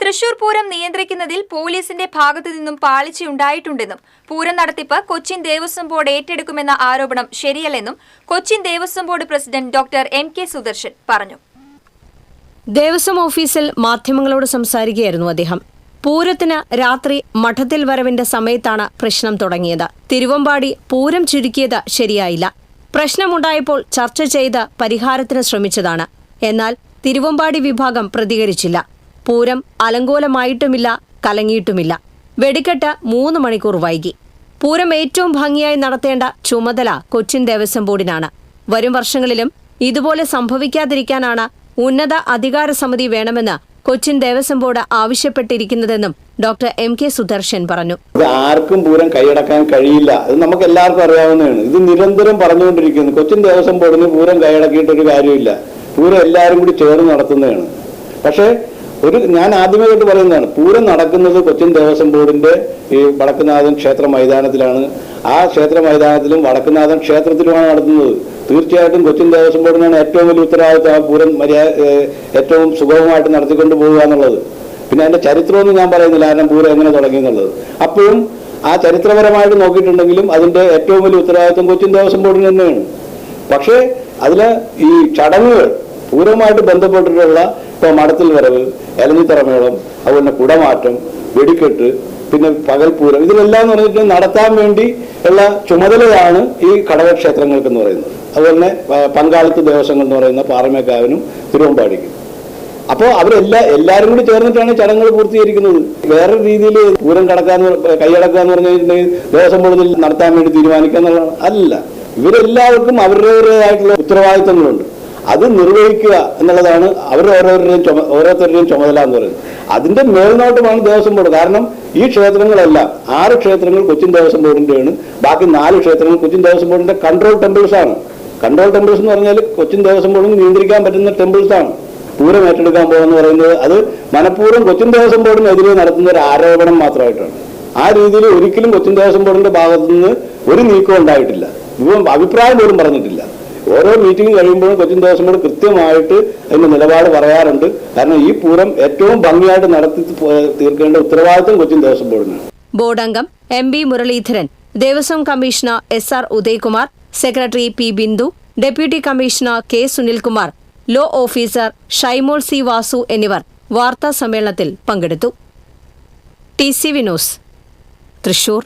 തൃശൂർ പൂരം നിയന്ത്രിക്കുന്നതിൽ പോലീസിന്റെ ഭാഗത്തു നിന്നും പാളിച്ചയുണ്ടായിട്ടുണ്ടെന്നും പൂരം നടത്തിപ്പ് കൊച്ചിൻ ദേവസ്വം ബോർഡ് ഏറ്റെടുക്കുമെന്ന ആരോപണം ശരിയല്ലെന്നും Cochin Devaswom board president doctor M K Sudarshan പറഞ്ഞു. ദേവസ്വം ഓഫീസിൽ മാധ്യമങ്ങളോട് സംസാരിക്കുകയായിരുന്നു അദ്ദേഹം. പൂരത്തിന് രാത്രി മഠത്തിൽ വരവിന്റെ സമയത്താണ് പ്രശ്നം തുടങ്ങിയത്. തിരുവമ്പാടി പൂരം ചുരുക്കിയത് ശരിയായില്ല. പ്രശ്നമുണ്ടായപ്പോൾ ചർച്ച ചെയ്ത് പരിഹാരത്തിന് ശ്രമിച്ചതാണ്. എന്നാൽ തിരുവമ്പാടി വിഭാഗം പ്രതികരിച്ചില്ല. പൂരം അലങ്കോലമായിട്ടുമില്ല കലങ്ങിയിട്ടുമില്ല. വെടിക്കെട്ട് മൂന്ന് മണിക്കൂർ വൈകി. പൂരം ഏറ്റവും ഭംഗിയായി നടത്തേണ്ട ചുമതല കൊച്ചിൻ ദേവസ്വം ബോർഡിനാണ്. വരും വർഷങ്ങളിലും ഇതുപോലെ സംഭവിക്കാതിരിക്കാനാണ് ഉന്നത അധികാര സമിതി വേണമെന്ന് കൊച്ചിൻ ദേവസ്വം ബോർഡ് ആവശ്യപ്പെട്ടിരിക്കുന്നതെന്നും ഡോക്ടർ എം കെ സുദർശൻ പറഞ്ഞു. ആർക്കും പൂരം കൈയടക്കാൻ കഴിയില്ല. അത് നമുക്ക് എല്ലാവർക്കും അറിയാവുന്നതാണ്. ഇത് നിരന്തരം പറഞ്ഞുകൊണ്ടിരിക്കുന്നു. കൊച്ചിൻ ദേവസ്വം ബോർഡിന് പൂരം കൈയടക്കിയിട്ട് ഒരു കാര്യമില്ല. പൂരം എല്ലാവരും കൂടി ചേർന്ന് നടത്തുന്നതാണ്. പക്ഷേ ഒരു ഞാൻ ആദ്യമേ പറയുന്നതാണ് പൂരം നടക്കുന്നത് കൊച്ചിൻ ദേവസ്വം ബോർഡിന്റെ ഈ വടക്കുനാഥൻ ക്ഷേത്ര മൈതാനത്തിലാണ്. ആ ക്ഷേത്ര മൈതാനത്തിലും വടക്കുനാഥൻ ക്ഷേത്രത്തിലുമാണ് നടത്തുന്നത്. തീർച്ചയായിട്ടും കൊച്ചിൻ ദേവസ്വം ബോർഡിനാണ് ഏറ്റവും വലിയ ഉത്തരവാദിത്വം ആ പൂരം മര്യാദ ഏറ്റവും സുഗമമായിട്ട് നടത്തിക്കൊണ്ട് പോകുക എന്നുള്ളത്. പിന്നെ അതിന്റെ ചരിത്രമൊന്നും ഞാൻ പറയുന്നില്ല കാരണം പൂരം എങ്ങനെ തുടങ്ങി എന്നുള്ളത്. അപ്പോഴും ആ ചരിത്രപരമായിട്ട് നോക്കിയിട്ടുണ്ടെങ്കിലും അതിന്റെ ഏറ്റവും വലിയ ഉത്തരവാദിത്വം കൊച്ചിൻ ദേവസ്വം ബോർഡിന് തന്നെയാണ്. പക്ഷേ അതിൽ ഈ ചടങ്ങുകൾ പൂരവുമായിട്ട് ബന്ധപ്പെട്ടിട്ടുള്ള ഇപ്പൊ മടത്തിൽ വരവ് എലഞ്ഞിത്തറമേളം അതുപോലെ കുടമാറ്റം വെടിക്കെട്ട് പിന്നെ പകൽപൂരം ഇതിലെല്ലാം എന്ന് പറഞ്ഞിട്ട് നടത്താൻ വേണ്ടി ഉള്ള ചുമതലയാണ് ഈ ഘടകക്ഷേത്രങ്ങൾക്ക് എന്ന് പറയുന്നത്. അതുപോലെ തന്നെ പങ്കാളിത്ത ദേവസ്വങ്ങൾ എന്ന് പറയുന്ന പാറമേക്കാവിനും തിരുവമ്പാടിക്കും. അപ്പോൾ അവരെല്ലാ എല്ലാവരും കൂടി ചേർന്നിട്ടാണ് ചടങ്ങുകൾ പൂർത്തീകരിക്കുന്നത്. വേറെ രീതിയിൽ പൂരം കടക്കാന്ന് കൈയടക്കുക എന്ന് പറഞ്ഞു കഴിഞ്ഞിട്ടുണ്ടെങ്കിൽ ദേവസ്വം ബോർഡിൽ നടത്താൻ വേണ്ടി തീരുമാനിക്കുക എന്നുള്ളതാണ് അല്ല ഇവരെല്ലാവർക്കും അവരുടേതായിട്ടുള്ള ഉത്തരവാദിത്തങ്ങളുണ്ട്. അത് നിർവഹിക്കുക എന്നുള്ളതാണ് അവരുടെ ഓരോരുത്തരുടെയും ചുമ ഓരോരുത്തരുടെയും ചുമതല എന്ന് പറയുന്നത്. അതിന്റെ മേൽനോട്ടമാണ് ദേവസ്വം ബോർഡ്. കാരണം ഈ ക്ഷേത്രങ്ങളെല്ലാം ആറ് ക്ഷേത്രങ്ങൾ കൊച്ചിൻ ദേവസ്വം ബോർഡിന്റെയാണ്. ബാക്കി നാല് ക്ഷേത്രങ്ങൾ കൊച്ചിൻ ദേവസ്വം ബോർഡിന്റെ കൺട്രോൾ ടെമ്പിൾസ് ആണ്. കൺട്രോൾ ടെമ്പിൾസ് എന്ന് പറഞ്ഞാൽ കൊച്ചിൻ ദേവസ്വം ബോർഡിന് നിയന്ത്രിക്കാൻ പറ്റുന്ന ടെമ്പിൾസ് ആണ്. പൂരം ഏറ്റെടുക്കാൻ പോകുമെന്ന് പറയുന്നത് അത് മനഃപൂർവം കൊച്ചിൻ ദേവസ്വം ബോർഡിനെതിരെ നടത്തുന്ന ഒരു ആരോപണം മാത്രമായിട്ടാണ്. ആ രീതിയിൽ ഒരിക്കലും കൊച്ചിൻ ദേവസ്വം ബോർഡിന്റെ ഭാഗത്തുനിന്ന് ഒരു നീക്കം ഉണ്ടായിട്ടില്ല. ഇവൻ അഭിപ്രായം പോലും പറഞ്ഞിട്ടില്ല. ഓരോ മീറ്റിംഗ് കഴിയുമ്പോഴും കൊച്ചിൻ ദേവസ്വം കൃത്യമായിട്ട് അതിന്റെ നിലപാട് പറയാറുണ്ട്. കാരണം ഈ പൂരം ഏറ്റവും ഭംഗിയായിട്ട് നടത്തി തീർക്കേണ്ട ഉത്തരവാദിത്വം കൊച്ചിൻ ദേവസ്വം ബോർഡിനാണ് ബോർഡ് അംഗം M B Muraleedharan Devaswom commissioner S R Udayakumar secretary P Bindu deputy commissioner K Sunilkumar law officer Shaimol C Vasu എന്നിവർ വാർത്താ സമ്മേളനത്തിൽ പങ്കെടുത്തു. T C Vinod Thrissur.